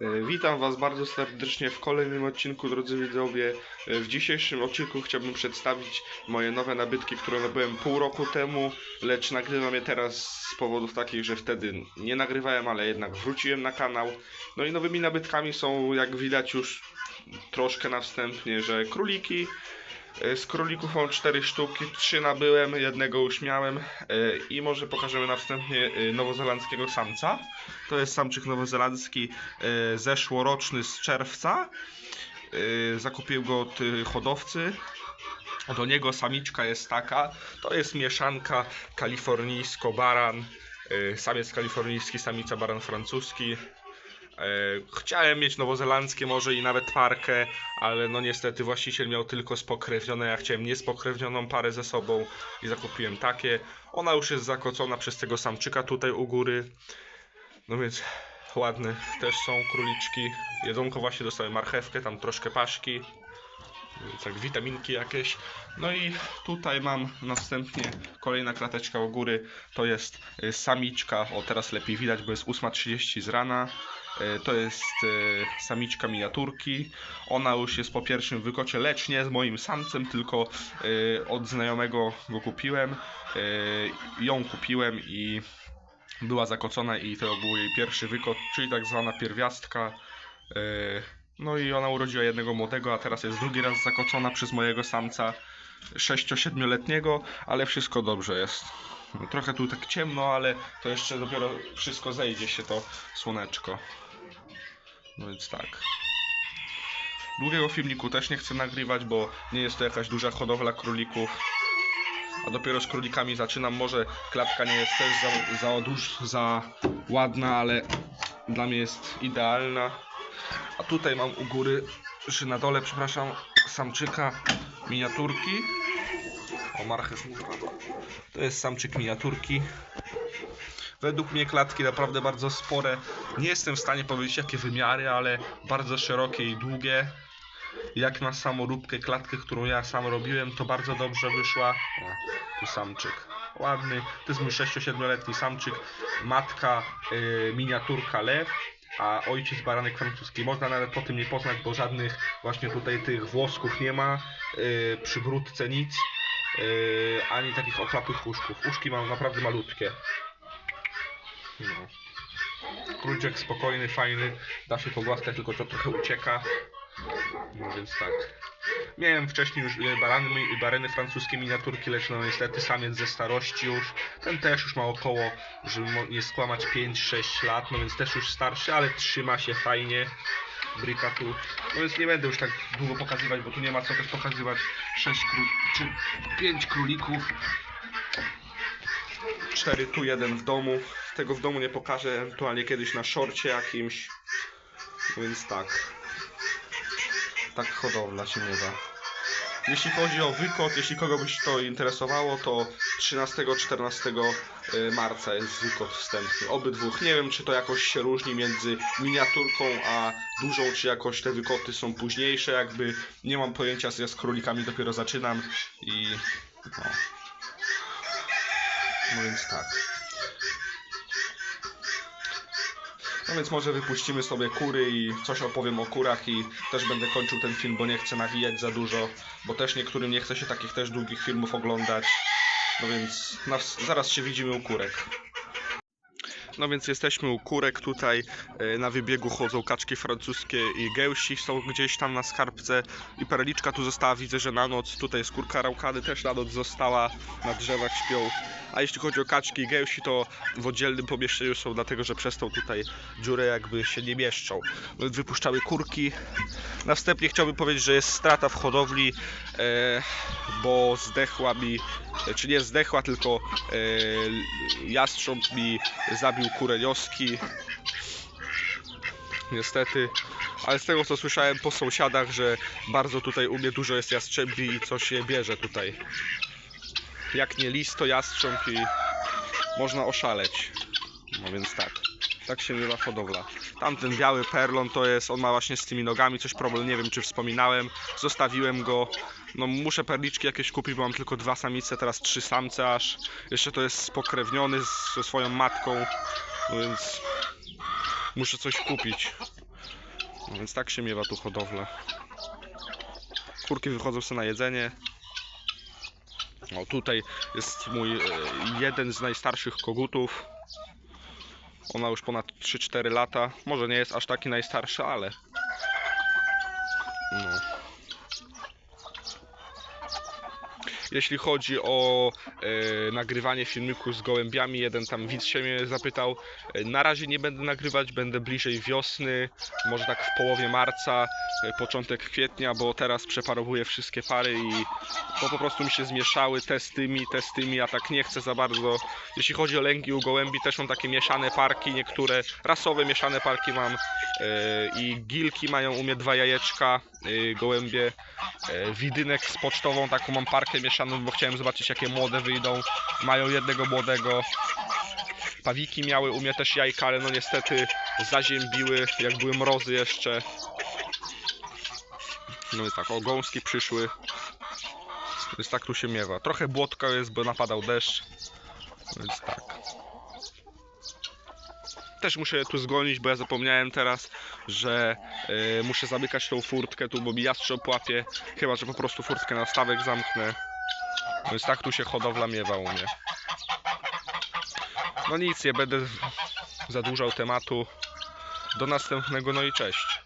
E, Witam Was bardzo serdecznie w kolejnym odcinku, drodzy widzowie. E, W dzisiejszym odcinku chciałbym przedstawić moje nowe nabytki, które nabyłem pół roku temu, lecz nagrywam je teraz z powodów takich, że wtedy nie nagrywałem, ale jednak wróciłem na kanał. No i nowymi nabytkami są, jak widać już troszkę na wstępnie, że króliki. E, Z królików mam cztery sztuki, trzy nabyłem, jednego już miałem e, i może pokażemy na wstępnie e, nowozelandzkiego samca. To jest samczyk nowozelandzki zeszłoroczny z czerwca. Zakupiłem go od hodowcy. Do niego samiczka jest taka. To jest mieszanka kalifornijsko-baran. Samiec kalifornijski, samica baran francuski. E, Chciałem mieć nowozelandzkie może i nawet parkę, ale no niestety właściciel miał tylko spokrewnione. Ja chciałem niespokrewnioną parę ze sobą i zakupiłem takie. Ona już jest zakocona przez tego samczyka tutaj u góry. No więc ładne też są króliczki. Jedzonko właśnie dostały marchewkę, tam troszkę paszki. Jak witaminki jakieś. No i tutaj mam następnie kolejna klateczka u góry. To jest y, samiczka. O teraz lepiej widać, bo jest 8.30 z rana. Y, To jest y, samiczka miniaturki. Ona już jest po pierwszym wykocie, lecz nie z moim samcem, tylko od znajomego go kupiłem. Ją kupiłem i była zakocona i to był jej pierwszy wykot, czyli tak zwana pierwiastka. No i ona urodziła jednego młodego, a teraz jest drugi raz zakocona przez mojego samca 6-7-letniego, ale wszystko dobrze jest. Trochę tu tak ciemno, ale to jeszcze dopiero wszystko zejdzie się to słoneczko. No więc tak. Długiego filmiku też nie chcę nagrywać, bo nie jest to jakaś duża hodowla królików a dopiero z królikami zaczynam. Może klatka nie jest też za, za, duż, za ładna, ale dla mnie jest idealna. A tutaj mam u góry, czy na dole, przepraszam, samczyka miniaturki. O, marchew. To jest samczyk miniaturki. Według mnie klatki naprawdę bardzo spore. Nie jestem w stanie powiedzieć jakie wymiary, ale bardzo szerokie i długie. Jak na samoróbkę, klatkę, którą ja sam robiłem, to bardzo dobrze wyszła. O, tu samczyk. Ładny. To jest mój 6-7-letni samczyk. Matka y, miniaturka lew, a ojciec baranek francuski. Można nawet po tym nie poznać, bo żadnych właśnie tutaj tych włosków nie ma. Y, przy grudce nic. Y, ani takich ochlapłych uszków. Uszki mam naprawdę malutkie. No. Spokojny, fajny. Da się pogłaskać, tylko to trochę ucieka. No więc tak. Miałem wcześniej już y, barany, i bareny francuskie miniaturki, lecz no niestety samiec ze starości już. Ten też już ma około, żeby nie skłamać 5-6 lat, no więc też już starszy, ale trzyma się fajnie. Bryka tu. No więc nie będę już tak długo pokazywać, bo tu nie ma co też pokazywać. 6 król, czy 5 królików. 4 tu, jeden w domu. Tego w domu nie pokażę, ewentualnie kiedyś na szorcie jakimś. No więc tak tak hodowla się nie da. Jeśli chodzi o wykot, jeśli kogoś to interesowało, to 13-14 y, marca jest wykot wstępny. Obydwóch. Nie wiem, czy to jakoś się różni między miniaturką a dużą, czy jakoś te wykoty są późniejsze, jakby nie mam pojęcia, ja z królikami dopiero zaczynam i no. No więc tak. Więc może wypuścimy sobie kury i coś opowiem o kurach i też będę kończył ten film, bo nie chcę nawijać za dużo, bo też niektórym nie chce się takich też długich filmów oglądać. No więc zaraz się widzimy u kurek. No więc jesteśmy u kurek tutaj, e, na wybiegu chodzą kaczki francuskie i gęsi są gdzieś tam na skarbce i perliczka tu została, widzę, że na noc, tutaj jest kurka raukady też na noc została, na drzewach śpią. A jeśli chodzi o kaczki i gęsi, to w oddzielnym pomieszczeniu są, dlatego że przez tą tutaj dziurę jakby się nie mieszczą. Wypuszczały kurki. Na wstępie chciałbym powiedzieć, że jest strata w hodowli, e, bo zdechła mi, e, czy nie zdechła, tylko jastrząb mi zabił kurę nioski. Niestety. Ale z tego co słyszałem po sąsiadach, że bardzo tutaj u mnie dużo jest jastrzębi i coś się bierze tutaj. Jak nie lis, to jastrząb i można oszaleć. No więc tak. Tak się bywa hodowla. Tamten biały perlon to jest, on ma właśnie z tymi nogami coś problem, nie wiem czy wspominałem. Zostawiłem go. No muszę perliczki jakieś kupić, bo mam tylko dwa samice, teraz trzy samce aż. Jeszcze to jest spokrewniony ze swoją matką. No więc muszę coś kupić. No więc tak się miewa tu hodowla. Kurki wychodzą sobie na jedzenie. O, tutaj jest mój e, jeden z najstarszych kogutów. Ona już ponad 3-4 lata. Może nie jest aż taki najstarszy, ale. No. Jeśli chodzi o e, nagrywanie filmiku z gołębiami, jeden tam widz się mnie zapytał. E, na razie nie będę nagrywać, będę bliżej wiosny, może tak w połowie marca, e, początek kwietnia, bo teraz przeparowuję wszystkie pary i po prostu mi się zmieszały testymi, testymi, a tak nie chcę za bardzo. Jeśli chodzi o lęgi u gołębi, też mam takie mieszane parki, niektóre rasowe mieszane parki mam e, i gilki mają u mnie dwa jajeczka, gołębie, e, widynek z pocztową, taką mam parkę mieszaną, bo chciałem zobaczyć jakie młode wyjdą. Mają jednego młodego. Pawiki miały u mnie też jajka, ale no niestety zaziębiły, jak były mrozy jeszcze. No i tak, o gąski przyszły. Więc tak tu się miewa. Trochę błotka jest, bo napadał deszcz. Więc tak. Też muszę tu zgonić, bo ja zapomniałem teraz, że e, muszę zamykać tą furtkę tu, bo mi jastrząb łapie. Chyba, że po prostu furtkę na stawek zamknę. Więc tak tu się hodowla miewa u mnie. No nic, nie będę zadłużał tematu. Do następnego, no i cześć.